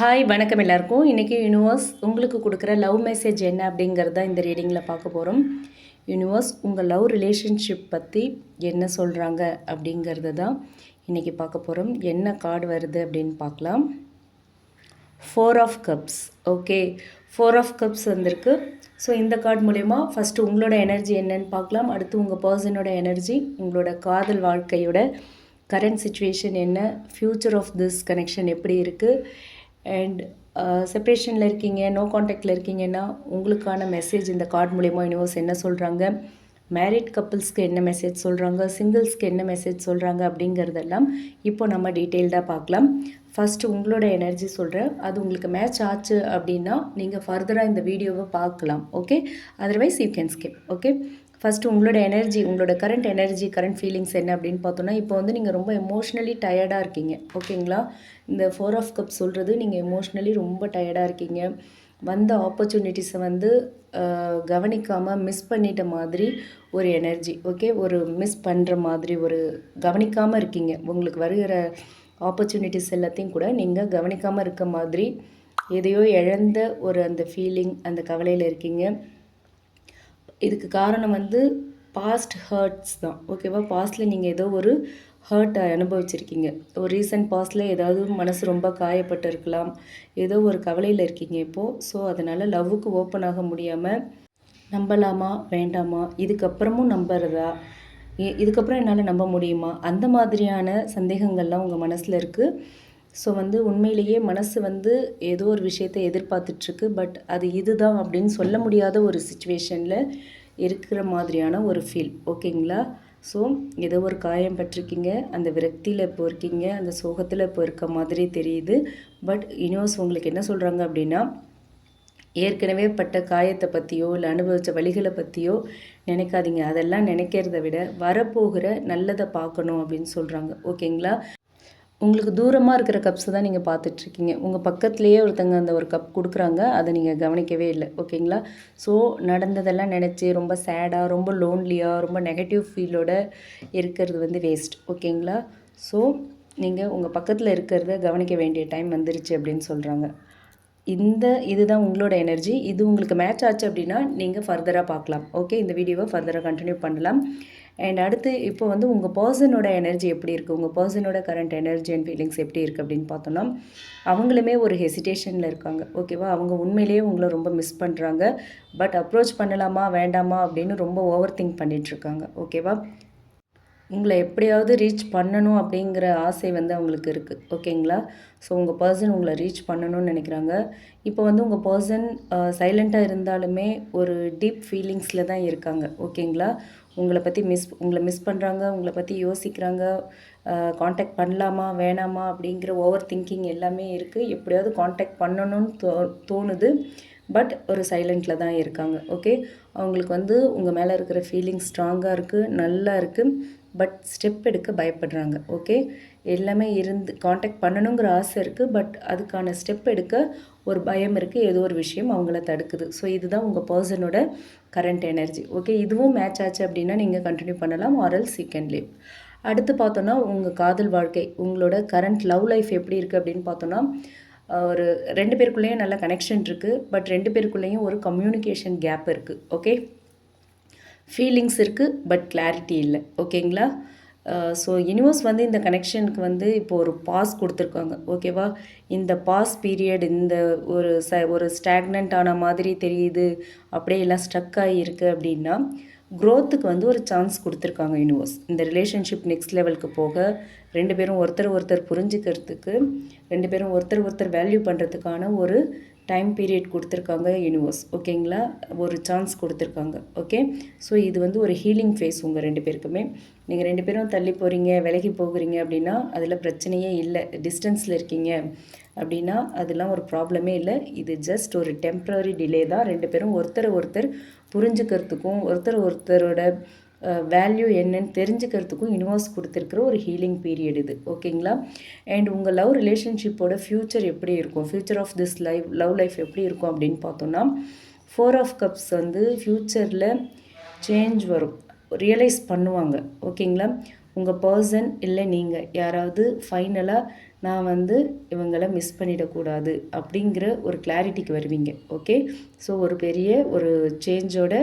Hi வணக்கம் எல்லாருக்கும். இன்றைக்கி யூனிவர்ஸ் உங்களுக்கு கொடுக்குற லவ் மெசேஜ் என்ன அப்படிங்கிறது தான் இந்த ரீடிங்கில் பார்க்க போகிறோம் யூனிவர்ஸ் உங்கள் லவ் ரிலேஷன்ஷிப் பற்றி என்ன சொல்கிறாங்க அப்படிங்கிறத தான் இன்றைக்கி பார்க்க போகிறோம் என்ன கார்டு வருது அப்படின்னு பார்க்கலாம். Four of cups okay four of cups வந்திருக்கு. ஸோ இந்த கார்டு மூலயமா ஃபஸ்ட்டு உங்களோட எனர்ஜி என்னன்னு பார்க்கலாம். அடுத்து உங்கள் பர்சனோட எனர்ஜி உங்களோட காதல் வாழ்க்கையோட கரண்ட் சுச்சுவேஷன் என்ன ஃப்யூச்சர் ஆஃப் திஸ் கனெக்ஷன் எப்படி இருக்குது அண்ட் செப்ரேஷனில் uh, இருக்கீங்க நோ காண்டாக்டில் இருக்கீங்கன்னா உங்களுக்கான மெசேஜ் இந்த கார்டு மூலயமா யூனிவர்ஸ் என்ன சொல்கிறாங்க மேரிட் கப்புள்ஸ்க்கு என்ன மெசேஜ் சொல்கிறாங்க சிங்கிள்ஸ்க்கு என்ன மெசேஜ் சொல்கிறாங்க அப்படிங்கிறதெல்லாம் இப்போ நம்ம டீட்டெயில்டாக பார்க்கலாம். ஃபஸ்ட்டு உங்களோட எனர்ஜி சொல்கிறேன் அது உங்களுக்கு மேட்ச் ஆச்சு அப்படின்னா நீங்கள் ஃபர்தராக இந்த வீடியோவை பார்க்கலாம். Okay otherwise you can skip okay first உங்களோட எனர்ஜி உங்களோட கரண்ட் எனர்ஜி கரண்ட் ஃபீலிங்ஸ் என்ன அப்படின்னு பார்த்தோன்னா இப்போ வந்து நீங்கள் ரொம்ப எமோஷ்னலி டயர்டாக இருக்கீங்க. ஓகேங்களா இந்த ஃபோர் ஆஃப் கப் சொல்கிறது நீங்கள் எமோஷ்னலி ரொம்ப டயர்டாக இருக்கீங்க. வந்த ஆப்பர்ச்சுனிட்டிஸை வந்து கவனிக்காமல் மிஸ் பண்ணிட்ட மாதிரி ஒரு எனர்ஜி ஓகே ஒரு மிஸ் பண்ணுற மாதிரி ஒரு கவனிக்காமல் இருக்கீங்க. உங்களுக்கு வருகிற ஆப்பர்ச்சுனிட்டிஸ் எல்லாத்தையும் கூட நீங்கள் கவனிக்காமல் இருக்க மாதிரி எதையோ இழந்த ஒரு அந்த ஃபீலிங் அந்த கவலையில் இருக்கீங்க. இதுக்கு காரணம் வந்து பாஸ்ட் ஹர்ட்ஸ் தான். ஓகேவா பாஸ்ட்டில் நீங்கள் ஏதோ ஒரு ஹர்ட்டை அனுபவிச்சிருக்கீங்க. ஒரு ரீசன்ட் பாஸ்டில் ஏதாவது மனசு ரொம்ப காயப்பட்டு இருக்கலாம். ஏதோ ஒரு கவலையில் இருக்கீங்க இப்போது ஸோ அதனால் லவ்வுக்கு ஓப்பன் ஆக முடியாமல் நம்பலாமா? வேண்டாமா? இதுக்கப்புறமும் நம்புறதா? இதுக்கப்புறம் என்னால் நம்ப முடியுமா? அந்த மாதிரியான சந்தேகங்கள்லாம் உங்கள் மனசில் இருக்குது ஸோ வந்து உண்மையிலேயே மனசு வந்து ஏதோ ஒரு விஷயத்தை எதிர்பார்த்துட்ருக்கு. பட் அது இதுதான் அப்படின்னு சொல்ல முடியாத ஒரு சுச்சுவேஷனில் இருக்கிற மாதிரியான ஒரு ஃபீல் ஓகேங்களா ஸோ ஏதோ ஒரு காயம் பட்டிருக்கீங்க. அந்த விரக்தியில் இப்போ இருக்கீங்க. அந்த சோகத்தில் இப்போ இருக்க மாதிரி தெரியுது. பட் யூனிவர்ஸ் உங்களுக்கு என்ன சொல்கிறாங்க அப்படின்னா ஏற்கனவே பட்ட காயத்தை பற்றியோ இல்லை அனுபவித்த வழிகளை பற்றியோ நினைக்காதீங்க. அதெல்லாம் நினைக்கிறத விட வரப்போகிற நல்லதை பார்க்கணும் அப்படின்னு சொல்கிறாங்க ஓகேங்களா உங்களுக்கு தூரமாக இருக்கிற கப்ஸை தான் நீங்கள் பார்த்துட்ருக்கீங்க. உங்கள் பக்கத்துலேயே ஒருத்தங்க அந்த ஒரு கப் கொடுக்குறாங்க. அதை நீங்கள் கவனிக்கவே இல்லை. ஓகேங்களா? ஸோ நடந்ததெல்லாம் நினச்சி ரொம்ப சேடாக ரொம்ப லோன்லியாக ரொம்ப நெகட்டிவ் ஃபீலோட இருக்கிறது வந்து வேஸ்ட் ஓகேங்களா? ஸோ நீங்கள் உங்கள் பக்கத்தில் இருக்கிறத கவனிக்க வேண்டிய டைம் வந்துருச்சு அப்படின்னு சொல்கிறாங்க இந்த இதுதான் உங்களோட எனர்ஜி இது உங்களுக்கு மேட்ச் ஆச்சு அப்படின்னா நீங்கள் ஃபர்தராக பார்க்கலாம். ஓகே இந்த வீடியோவை ஃபர்தராக கண்டினியூ பண்ணலாம். அண்ட் அடுத்து இப்போ வந்து உங்கள் பர்சனோட எனர்ஜி எப்படி இருக்குது உங்கள் பர்சனோட கரண்ட் எனர்ஜி அண்ட் ஃபீலிங்ஸ் எப்படி இருக்குது அப்படின்னு பார்த்தோன்னா அவங்களுமே ஒரு ஹெசிடேஷனில் இருக்காங்க. ஓகேவா அவங்க உண்மையிலேயே உங்களை ரொம்ப மிஸ் பண்ணுறாங்க பட் அப்ரோச் பண்ணலாமா? வேண்டாமா? அப்படின்னு ரொம்ப ஓவர் திங்க் பண்ணிகிட்ருக்காங்க ஓகேவா உங்களை எப்படியாவது ரீச் பண்ணணும் அப்படிங்கிற ஆசை வந்து அவங்களுக்கு இருக்குது ஓகேங்களா ஸோ உங்கள் பர்சன் உங்களை ரீச் பண்ணணும்னு நினைக்கிறாங்க. இப்போ வந்து உங்கள் பர்சன் சைலண்ட்டாக இருந்தாலுமே ஒரு டீப் ஃபீலிங்ஸில் தான் இருக்காங்க. ஓகேங்களா உங்களை பற்றி மிஸ் உங்களை மிஸ் பண்ணுறாங்க உங்களை பற்றி யோசிக்கிறாங்க காண்டாக்ட் பண்ணலாமா வேணாமா அப்படிங்கிற ஓவர் திங்கிங் எல்லாமே இருக்குது எப்படியாவது காண்டாக்ட் பண்ணணும்னு தோ தோணுது. பட் ஒரு சைலண்ட்டில் தான் இருக்காங்க. ஓகே அவங்களுக்கு வந்து உங்கள் மேலே இருக்கிற ஃபீலிங் ஸ்ட்ராங்காக இருக்குது நல்லா இருக்குது பட் ஸ்டெப் எடுக்க பயப்படுறாங்க ஓகே எல்லாமே இருந்து காண்டாக்ட் பண்ணணுங்கிற ஆசை இருக்குது பட் அதுக்கான ஸ்டெப் எடுக்க ஒரு பயம் இருக்குது ஏதோ ஒரு விஷயம் அவங்கள தடுக்குது. ஸோ இதுதான் உங்கள் பர்சனோட கரண்ட் எனர்ஜி ஓகே இதுவும் மேட்ச் ஆச்சு அப்படின்னா நீங்கள் கண்டினியூ பண்ணலாம் ஆரல் யூ லீவ் அடுத்து பார்த்தோன்னா உங்கள் காதல் வாழ்க்கை உங்களோட கரண்ட் லவ் லைஃப் எப்படி இருக்குது அப்படின்னு பார்த்தோன்னா ஒரு ரெண்டு பேருக்குள்ளேயும் நல்ல கனெக்ஷன் இருக்குது பட் ரெண்டு பேருக்குள்ளேயும் ஒரு கம்யூனிகேஷன் கேப் இருக்குது ஓகே ஃபீலிங்ஸ் இருக்குது பட் கிளாரிட்டி இல்லை. ஓகேங்களா ஸோ யூனிவர்ஸ் வந்து இந்த கனெக்ஷனுக்கு வந்து இப்போ ஒரு பாஸ் கொடுத்துருக்காங்க. ஓகேவா இந்த பாஸ் பீரியட் இந்த ஒரு ச ஒரு ஸ்டாக்னண்ட் ஆன மாதிரி தெரியுது அப்படியே எல்லாம் ஸ்ட்ரக் ஆகியிருக்கு அப்படின்னா க்ரோத்துக்கு வந்து ஒரு சான்ஸ் கொடுத்துருக்காங்க யூனிவர்ஸ் இந்த ரிலேஷன்ஷிப் நெக்ஸ்ட் லெவலுக்கு போக ரெண்டு பேரும் ஒருத்தர் ஒருத்தர் புரிஞ்சுக்கிறதுக்கு ரெண்டு பேரும் ஒருத்தர் ஒருத்தர் வேல்யூ பண்ணுறதுக்கான ஒரு டைம் பீரியட் கொடுத்துருக்காங்க யூனிவர்ஸ் ஓகேங்களா ஒரு சான்ஸ் கொடுத்துருக்காங்க. ஓகே ஸோ இது வந்து ஒரு ஹீலிங் ஃபேஸ் உங்கள் ரெண்டு பேருக்குமே. நீங்கள் ரெண்டு பேரும் தள்ளி போகிறீங்க விலகி போகிறீங்க அப்படின்னா அதில் பிரச்சனையே இல்லை. டிஸ்டன்ஸில் இருக்கீங்க அப்படின்னா அதெல்லாம் ஒரு ப்ராப்ளமே இல்லை. இது ஜஸ்ட் ஒரு டெம்ப்ரரி டிலே தான். ரெண்டு பேரும் ஒருத்தரை ஒருத்தர் புரிஞ்சுக்கிறதுக்கும் ஒருத்தர் ஒருத்தரோட வேல்யூ என்னன்னு தெரிஞ்சுக்கிறதுக்கும் யூனிவர்ஸ் கொடுத்துருக்குற ஒரு ஹீலிங் பீரியட் இது. ஓகேங்களா? அண்ட் உங்கள் லவ் ரிலேஷன்ஷிப்போட ஃப்யூச்சர் எப்படி இருக்கும்? Future of this life love life எப்படி இருக்கும் அப்படின்னு பார்த்தோன்னா ஃபோர் ஆஃப் கப்ஸ் வந்து ஃப்யூச்சரில் சேஞ்ச் வரும். ரியலைஸ் பண்ணுவாங்க. ஓகேங்களா? உங்கள் பர்சன் இல்லை நீங்கள் யாராவது ஃபைனலாக நான் வந்து இவங்களை மிஸ் பண்ணிடக்கூடாது அப்படிங்கிற ஒரு கிளாரிட்டிக்கு வருவீங்க ஓகே ஸோ ஒரு பெரிய ஒரு சேஞ்சோட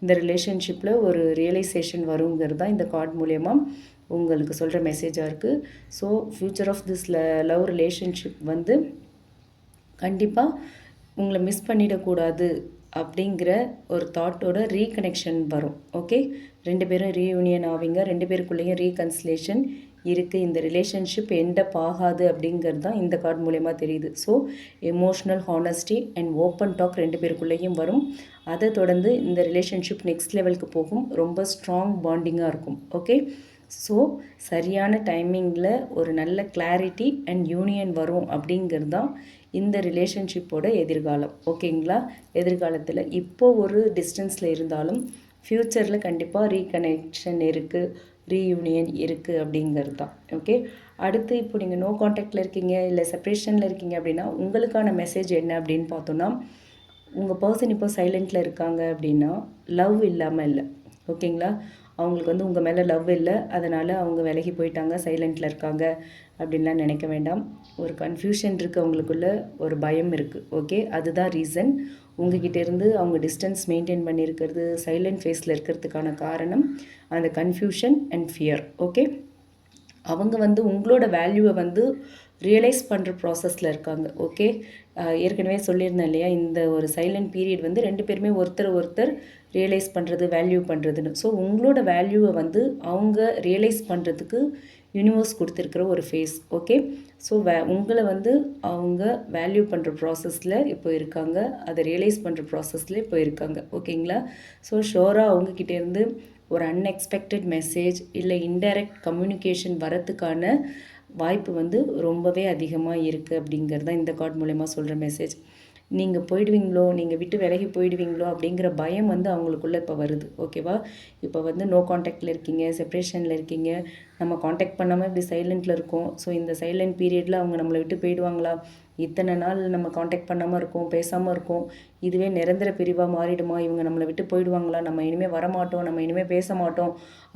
இந்த ரிலேஷன்ஷிப்பில் ஒரு ரியலைசேஷன் வருங்கிறது தான் இந்த கார்டு மூலயமா உங்களுக்கு சொல்கிற மெசேஜாக இருக்குது ஸோ ஃப்யூச்சர் ஆஃப் திஸ் ல லவ் ரிலேஷன்ஷிப் வந்து கண்டிப்பாக உங்களை மிஸ் பண்ணிடக்கூடாது அப்படிங்கிற ஒரு தாட்டோட ரீகனெக்ஷன் வரும் ஓகே ரெண்டு பேரும் ரீயூனியன் ஆவீங்க ரெண்டு பேருக்குள்ளேயும் ரீகன்சிலேஷன் இருக்குது இந்த ரிலேஷன்ஷிப் எண்டப் ஆகாது அப்படிங்கிறது தான் இந்த கார்டு மூலயமா தெரியுது. So emotional honesty and open talk ரெண்டு பேருக்குள்ளேயும் வரும். அதை தொடர்ந்து இந்த ரிலேஷன்ஷிப் நெக்ஸ்ட் லெவலுக்கு போகும். ரொம்ப ஸ்ட்ராங் பாண்டிங்காக இருக்கும். ஓகே ஸோ சரியான டைமிங்கில் ஒரு நல்ல கிளாரிட்டி அண்ட் யூனியன் வரும் அப்படிங்கிறது தான் இந்த ரிலேஷன்ஷிப்போட எதிர்காலம். ஓகேங்களா எதிர்காலத்தில் இப்போ ஒரு டிஸ்டன்ஸில் இருந்தாலும் ஃப்யூச்சரில் கண்டிப்பாக ரீகனெக்ஷன் இருக்குது ரீயூனியன் இருக்குது அப்படிங்கிறது தான். ஓகே அடுத்து இப்போ நீங்கள் நோ காண்டாக்டில் இருக்கீங்க இல்லை செப்ரேஷனில் இருக்கீங்க அப்படின்னா உங்களுக்கான மெசேஜ் என்ன அப்படின்னு பார்த்தோன்னா உங்கள் பர்சன் இப்போ சைலண்ட்டில் இருக்காங்க அப்படின்னா லவ் இல்லாமல் இல்லை. ஓகேங்களா அவங்களுக்கு வந்து உங்கள் மேலே லவ் இல்லை. அதனால் அவங்க விலகி போயிட்டாங்க சைலண்ட்டில் இருக்காங்க அப்படின்லாம் நினைக்க வேண்டாம். ஒரு கன்ஃபியூஷன் இருக்குது அவங்களுக்குள்ள ஒரு பயம் இருக்குது ஓகே அதுதான் ரீசன் உங்ககிட்ட இருந்து அவங்க டிஸ்டன்ஸ் மெயின்டைன் பண்ணியிருக்கிறது சைலண்ட் ஃபேஸில் இருக்கிறதுக்கான காரணம் அந்த கன்ஃபியூஷன் அண்ட் ஃபியர் ஓகே அவங்க வந்து உங்களோட வேல்யூவை வந்து ரியலைஸ் பண்ணுற ப்ராசஸில் இருக்காங்க ஓகே ஏற்கனவே சொல்லியிருந்தேன் இல்லையா இந்த ஒரு சைலண்ட் பீரியட் வந்து ரெண்டு பேருமே ஒருத்தர் ஒருத்தர் ரியலைஸ் பண்ணுறது வேல்யூ பண்ணுறதுன்னு ஸோ உங்களோட வேல்யூவை வந்து அவங்க ரியலைஸ் பண்ணுறதுக்கு யூனிவர்ஸ் கொடுத்துருக்குற ஒரு ஃபேஸ் ஓகே ஸோ வே உங்களை வந்து அவங்க வேல்யூ பண்ணுற ப்ராசஸில் இப்போ இருக்காங்க. அதை ரியலைஸ் பண்ணுற ப்ராசஸில் இப்போ இருக்காங்க ஓகேங்களா ஸோ ஷோராக அவங்கக்கிட்டேருந்து ஒரு அன்எக்ஸ்பெக்டட் மெசேஜ் இல்லை இன்டைரக்ட் கம்யூனிகேஷன் வரத்துக்கான வாய்ப்பு வந்து ரொம்பவே அதிகமாக இருக்குது அப்படிங்கிறது தான் இந்த கார்டு மூலயமா சொல்கிற மெசேஜ் நீங்கள் போயிடுவீங்களோ நீங்கள் விட்டு விலகி போயிடுவீங்களோ அப்படிங்கிற பயம் வந்து அவங்களுக்குள்ளே இப்போ வருது. ஓகேவா இப்போ வந்து நோ காண்டாக்டில் இருக்கீங்க செப்ரேஷனில் இருக்கீங்க. நம்ம காண்டாக்ட் பண்ணாமல் இப்படி சைலண்ட்டில் இருக்கோம். ஸோ இந்த சைலண்ட் பீரியடில் அவங்க நம்மளை விட்டு போயிடுவாங்களா? இத்தனை நாள் நம்ம காண்டாக்ட் பண்ணாமல் இருக்கோம் பேசாமல் இருக்கோம். இதுவே நிரந்தர பிரிவாக மாறிடுமா? இவங்க நம்மளை விட்டு போயிடுவாங்களா? நம்ம இனிமேல் வரமாட்டோம் நம்ம இனிமேல் பேச மாட்டோம்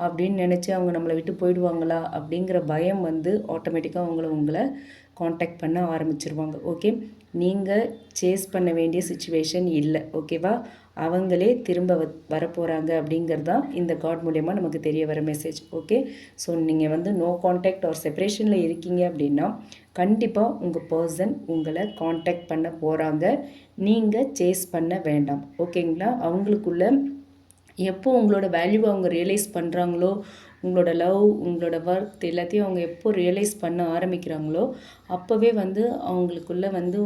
அப்படின்னு நினச்சி அவங்க நம்மளை விட்டு போயிடுவாங்களா? அப்படிங்கிற பயம் வந்து ஆட்டோமேட்டிக்காக அவங்கள உங்களை காண்டாக்ட் பண்ண ஆரம்பிச்சிருவாங்க. ஓகே நீங்கள் சேஸ் பண்ண வேண்டிய சுச்சுவேஷன் இல்லை. ஓகேவா அவங்களே திரும்ப வ வரப்போகிறாங்க அப்படிங்கிறது தான் இந்த கார்ட் மூலயமா நமக்கு தெரிய வர மெசேஜ் ஓகே ஸோ நீங்கள் வந்து நோ காண்டாக்ட் ஆர் செப்பரேஷனில் இருக்கீங்க அப்படின்னா கண்டிப்பாக உங்கள் பர்சன் உங்களை காண்டாக்ட் பண்ண போகிறாங்க நீங்கள் சேஸ் பண்ண வேண்டாம். ஓகேங்களா அவங்களுக்குள்ள எப்போ உங்களோட வேல்யூவை அவங்க ரியலைஸ் பண்ணுறாங்களோ உங்களோட லவ் உங்களோட ஒர்க் எல்லாத்தையும் அவங்க எப்போ ரியலைஸ் பண்ண ஆரம்பிக்கிறாங்களோ அப்போவே வந்து அவங்களுக்குள்ள வந்து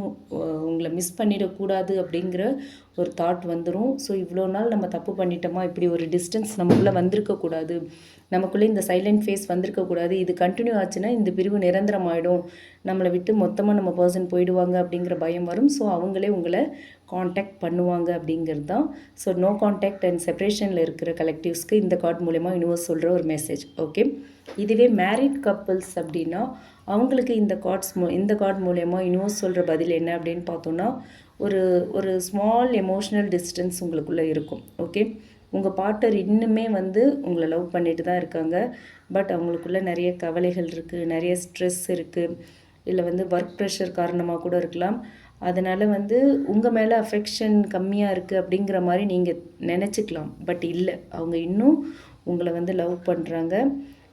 உங்களை மிஸ் பண்ணிடக்கூடாது அப்படிங்கிற ஒரு தாட் வந்துடும் ஸோ இவ்வளோ நாள் நம்ம தப்பு பண்ணிட்டோமா? இப்படி ஒரு டிஸ்டன்ஸ் நமக்குள்ளே வந்திருக்கக்கூடாது. நமக்குள்ளே இந்த சைலண்ட் ஃபேஸ் வந்திருக்கக்கூடாது. இது கண்டினியூ ஆச்சுன்னா இந்த பிரிவு நிரந்தரமாயிடும். நம்மளை விட்டு மொத்தமாக நம்ம பர்சன் போயிடுவாங்க அப்படிங்கிற பயம் வரும். ஸோ அவங்களே உங்களை காண்டாக்ட் பண்ணுவாங்க அப்படிங்கிறது தான். ஸோ நோ காண்டாக்ட் அண்ட் செப்பரேஷனில் இருக்கிற கலெக்டிவ்ஸ்க்கு இந்த கார்டு மூலயமா யூனிவர்ஸ் சொல்கிற ஒரு மெசேஜ் ஓகே இதுவே மேரிட் கப்புள்ஸ் அப்படின்னா அவங்களுக்கு இந்த கார்ட்ஸ் மூ இந்த கார்ட் மூலயமா யூனிவர்ஸ் சொல்கிற பதில் என்ன அப்படின்னு பார்த்தோன்னா ஒரு ஒரு ஸ்மால் எமோஷ்னல் டிஸ்டன்ஸ் உங்களுக்குள்ளே இருக்கும். ஓகே உங்கள் பாட்டர் இன்னுமே வந்து உங்களை லவ் பண்ணிட்டு தான் இருக்காங்க. பட் அவங்களுக்குள்ளே நிறைய கவலைகள் இருக்குது நிறைய ஸ்ட்ரெஸ் இருக்குது இல்லை வந்து ஒர்க் ப்ரெஷர் காரணமாக கூட இருக்கலாம். அதனால் வந்து உங்கள் மேலே அஃபெக்ஷன் கம்மியாக இருக்குது அப்படிங்கிற மாதிரி நீங்கள் நினச்சிக்கலாம். பட் இல்லை அவங்க இன்னும் உங்களை வந்து லவ் பண்ணுறாங்க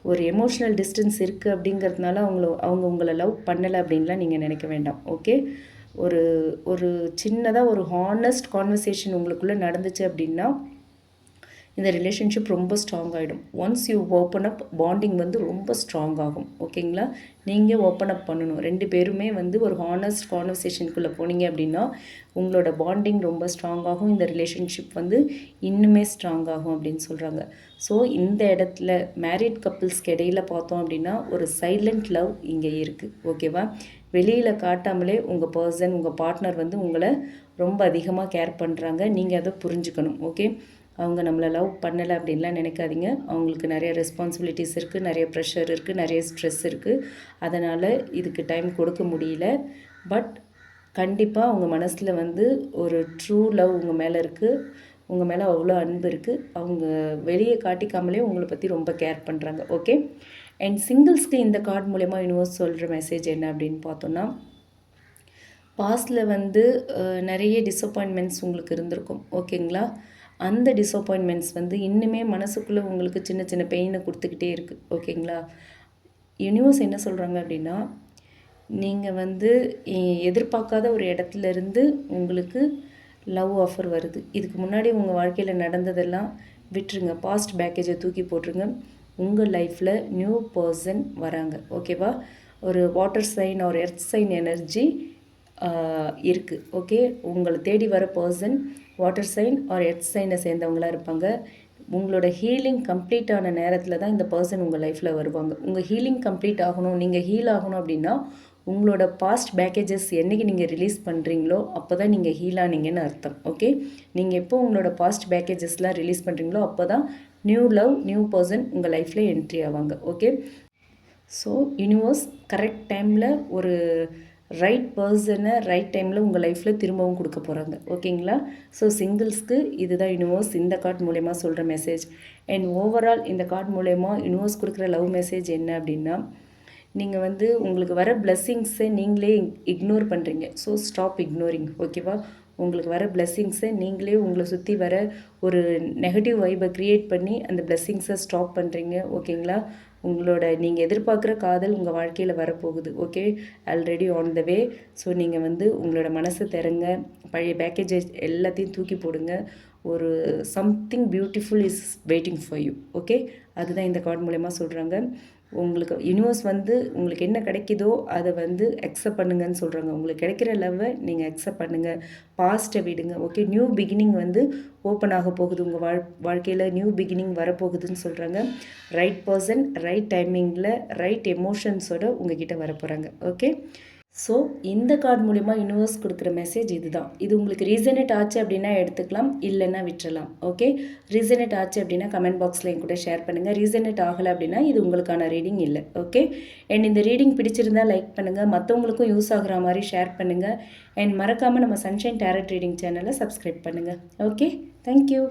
ஒரு எமோஷ்னல் டிஸ்டன்ஸ் இருக்குது அப்படிங்கிறதுனால அவங்கள அவங்க உங்களை லவ் பண்ணலை அப்படின்லாம் நீங்கள் நினைக்க வேண்டாம். ஓகே ஒரு ஒரு சின்னதாக ஒரு ஹானஸ்ட் கான்வர்சேஷன் உங்களுக்குள்ளே நடந்துச்சு அப்படின்னா இந்த ரிலேஷன்ஷிப் ரொம்ப ஸ்ட்ராங் ஆகிடும் once you open up bonding வந்து ரொம்ப ஸ்ட்ராங் ஆகும். ஓகேங்களா நீங்கள் ஓப்பன் அப் பண்ணணும். ரெண்டு பேருமே வந்து ஒரு ஹானஸ்ட் கான்வர்சேஷனுக்குள்ளே போனீங்க அப்படின்னா உங்களோட பாண்டிங் ரொம்ப ஸ்ட்ராங் ஆகும். இந்த ரிலேஷன்ஷிப் வந்து இன்னுமே ஸ்ட்ராங் ஆகும் அப்படின்னு சொல்கிறாங்க ஸோ இந்த இடத்துல மேரிட் கப்புள்ஸ்க்கு இடையில் பார்த்தோம் அப்படின்னா ஒரு சைலண்ட் லவ் இங்கே இருக்குது ஓகேவா வெளியில் காட்டாமலே உங்கள் பர்சன் உங்கள் பார்ட்னர் வந்து உங்களை ரொம்ப அதிகமாக கேர் பண்ணுறாங்க நீங்கள் அதை புரிஞ்சுக்கணும். ஓகே அவங்க நம்மளை லவ் பண்ணலை அப்படின்லாம் நினைக்காதீங்க. அவங்களுக்கு நிறைய ரெஸ்பான்சிபிலிட்டிஸ் இருக்குது நிறைய ப்ரெஷர் இருக்குது நிறைய ஸ்ட்ரெஸ் இருக்குது அதனால் இதுக்கு டைம் கொடுக்க முடியல. பட் கண்டிப்பாக அவங்க மனசில் வந்து ஒரு ட்ரூ லவ் உங்கள் மேலே இருக்குது உங்கள் மேலே அவ்வளோ அன்பு இருக்குது அவங்க வெளியே காட்டிக்காமலே உங்களை பற்றி ரொம்ப கேர் பண்ணுறாங்க ஓகே அண்ட் சிங்கிள்ஸ்க்கு இந்த கார்டு மூலயமா யூனிவர்ஸ் சொல்கிற மெசேஜ் என்ன அப்படின்னு பார்த்தோன்னா பாஸ்டில் வந்து நிறைய டிசப்பாயின்மெண்ட்ஸ் உங்களுக்கு இருந்திருக்கும். ஓகேங்களா அந்த டிஸப்பாயின்மெண்ட்ஸ் வந்து இன்னுமே மனசுக்குள்ளே உங்களுக்கு சின்ன சின்ன பெயினை கொடுத்துக்கிட்டே இருக்குது ஓகேங்களா யூனிவர்ஸ் என்ன சொல்கிறாங்க அப்படின்னா நீங்கள் வந்து எதிர்பார்க்காத ஒரு இடத்துல இருந்து உங்களுக்கு லவ் ஆஃபர் வருது. இதுக்கு முன்னாடி உங்கள் வாழ்க்கையில் நடந்ததெல்லாம் விட்டுருங்க. பாஸ்ட் பேக்கேஜை தூக்கி போட்டுருங்க. உங்கள் லைஃப்பில் நியூ பர்சன் வராங்க. ஓகேவா ஒரு வாட்டர் சைன் ஒரு எர்த் சைன் எனர்ஜி இருக்குது ஓகே உங்களை தேடி வர person water sign or earth சைனை சேர்ந்தவங்களாக இருப்பாங்க. உங்களோட ஹீலிங் கம்ப்ளீட் ஆன நேரத்தில் தான் இந்த பர்சன் உங்கள் லைஃப்பில் வருவாங்க. உங்கள் ஹீலிங் கம்ப்ளீட் ஆகணும் நீங்கள் ஹீல் ஆகணும் அப்படின்னா உங்களோட பாஸ்ட் பேக்கேஜஸ் என்னைக்கு நீங்கள் ரிலீஸ் பண்ணுறீங்களோ அப்போ தான் நீங்கள் ஹீல் ஆனீங்கன்னு அர்த்தம். ஓகே நீங்கள் எப்போ உங்களோட பாஸ்ட் பேக்கேஜஸ்லாம் ரிலீஸ் பண்ணுறீங்களோ அப்போ தான் நியூ லவ் நியூ பர்சன் உங்கள் லைஃப்பில் என்ட்ரி ஆவாங்க. ஓகே ஸோ யூனிவர்ஸ் கரெக்ட் டைமில் ஒரு ரைட் பர்சனை ரைட் டைமில் உங்கள் லைஃப்பில் திரும்பவும் கொடுக்க போகிறாங்க ஓகேங்களா ஸோ சிங்கிள்ஸ்க்கு இதுதான் யூனிவர்ஸ் இந்த கார்ட் மூலயமா சொல்கிற மெசேஜ் அண்ட் ஓவரால் இந்த கார்ட் மூலயமா யூனிவர்ஸ் கொடுக்குற லவ் மெசேஜ் என்ன அப்படின்னா நீங்கள் வந்து உங்களுக்கு வர பிளெஸ்ஸிங்ஸை நீங்களே இக்னோர் பண்ணுறீங்க ஸோ ஸ்டாப் இக்னோரிங் ஓகேவா உங்களுக்கு வர பிளெஸ்ஸிங்ஸை நீங்களே உங்களை சுற்றி வர ஒரு நெகட்டிவ் வைபை க்ரியேட் பண்ணி அந்த பிளெஸ்ஸிங்ஸை ஸ்டாப் பண்ணுறீங்க ஓகேங்களா உங்களோட நீங்கள் எதிர்பார்க்குற காதல் உங்கள் வாழ்க்கையில் வரப்போகுது. Okay already on the way so நீங்கள் வந்து உங்களோட மனசை திறங்க பழைய பேக்கேஜஸ் எல்லாத்தையும் தூக்கி போடுங்க. ஒரு something beautiful is waiting for you okay அதுதான் இந்த கார்டு மூலயமா சொல்கிறாங்க உங்களுக்கு யூனிவர்ஸ் வந்து உங்களுக்கு என்ன கிடைக்குதோ அதை வந்து அக்செப்ட் பண்ணுங்கன்னு சொல்கிறாங்க உங்களுக்கு கிடைக்கிற லவ்வை நீங்கள் அக்செப்ட் பண்ணுங்கள் பாஸ்ட்டை விடுங்க. ஓகே நியூ பிகினிங் வந்து ஓப்பன் ஆக போகுது. உங்கள் வாழ் வாழ்க்கையில் நியூ பிகினிங் வரப்போகுதுன்னு சொல்கிறாங்க ரைட் பர்சன் ரைட் டைமிங்கில் ரைட் எமோஷன்ஸோட உங்ககிட்ட வர போகிறாங்க ஓகே ஸோ இந்த கார்டு மூலிமா யூனிவர்ஸ் கொடுக்குற மெசேஜ் இதுதான். இது உங்களுக்கு ரீசனேட் ஆச்சு அப்படின்னா எடுத்துக்கலாம் இல்லைன்னா விட்டுறலாம். ஓகே ரீசனேட் ஆச்சு அப்படின்னா கமெண்ட் பாக்ஸில் என் கூட ஷேர் பண்ணுங்கள் ரீசனேட் ஆகலை அப்படின்னா இது உங்களுக்கான ரீடிங் இல்லை. ஓகே அண்ட் இந்த ரீடிங் பிடிச்சிருந்தா லைக் பண்ணுங்கள் மற்றவங்களுக்கும் யூஸ் ஆகுற மாதிரி ஷேர் பண்ணுங்கள் அண்ட் மறக்காமல் நம்ம சன்ஷைன் டேரட் ரீடிங் சேனலை சப்ஸ்கிரைப் பண்ணுங்கள் ஓகே தேங்க்யூ